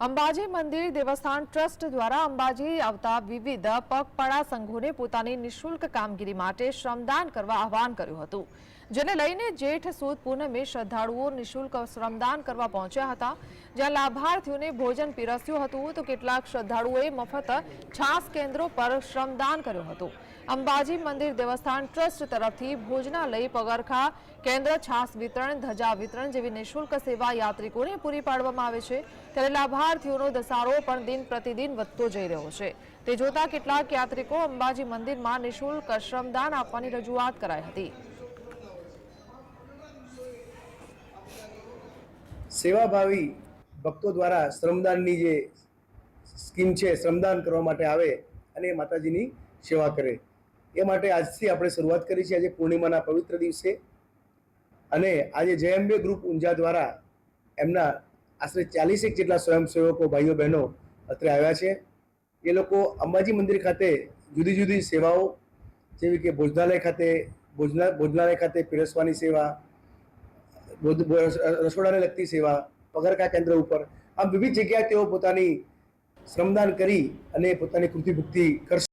અંબાજી મંદિર દેવસ્થાન ટ્રસ્ટ દ્વારા અંબાજી આવતા વિવિધ પગપાળા સંઘોને પોતાની નિઃશુલ્ક કામગીરી માટે શ્રમદાન કરવા આહવાન કર્યું હતું. જેને લઈને જેઠ સુદ પૂનમે શ્રદ્ધાળુઓ નિઃશુલ્ક શ્રમદાન કરવા પહોંચ્યા હતા. જ્યાં લાભાર્થીઓને ભોજન પીરસ્યું હતું તો કેટલાક શ્રદ્ધાળુઓએ મફત છાસ કેન્દ્રો પર શ્રમદાન કર્યું હતું. અંબાજી મંદિર દેવસ્થાન ટ્રસ્ટ તરફથી ભોજનાલય, પગરખા, કેન્દ્ર છાસ વિતરણ, ધજા વિતરણ જેવી નિઃશુલ્ક સેવા યાત્રિકોને પૂરી પાડવામાં આવે છે. ત્યારે લાભાર્થીઓનો ધસારો પણ દિન પ્રતિદિન વધતો જઈ રહ્યો છે. તે જોતા કેટલાક યાત્રિકો અંબાજી મંદિરમાં નિઃશુલ્ક શ્રમદાન આપવાની રજૂઆત કરાઈ હતી. સેવાભાવી ભક્તો દ્વારા શ્રમદાનની જે સ્કીમ છે, શ્રમદાન કરવા માટે આવે અને માતાજીની સેવા કરે. એ માટે આજથી આપણે શરૂઆત કરી છે. આજે પૂર્ણિમાના પવિત્ર દિવસે અને આજે જયંબે ગ્રુપ ઊંઝા દ્વારા એમના આશરે ચાલીસેક જેટલા સ્વયંસેવકો, ભાઈઓ, બહેનો અત્રે આવ્યા છે. એ લોકો અંબાજી મંદિર ખાતે જુદી જુદી સેવાઓ, જેવી કે ભોજનાલય ખાતે, ભોજના, ભોજનાલય ખાતે પીરસવાની સેવા રસોડાને લગતી સેવા પગરખા કેન્દ્ર ઉપર. આમ વિવિધ જગ્યાએ તેઓ પોતાની શ્રમદાન કરી અને પોતાની કૃતિભુક્તિ કરશે.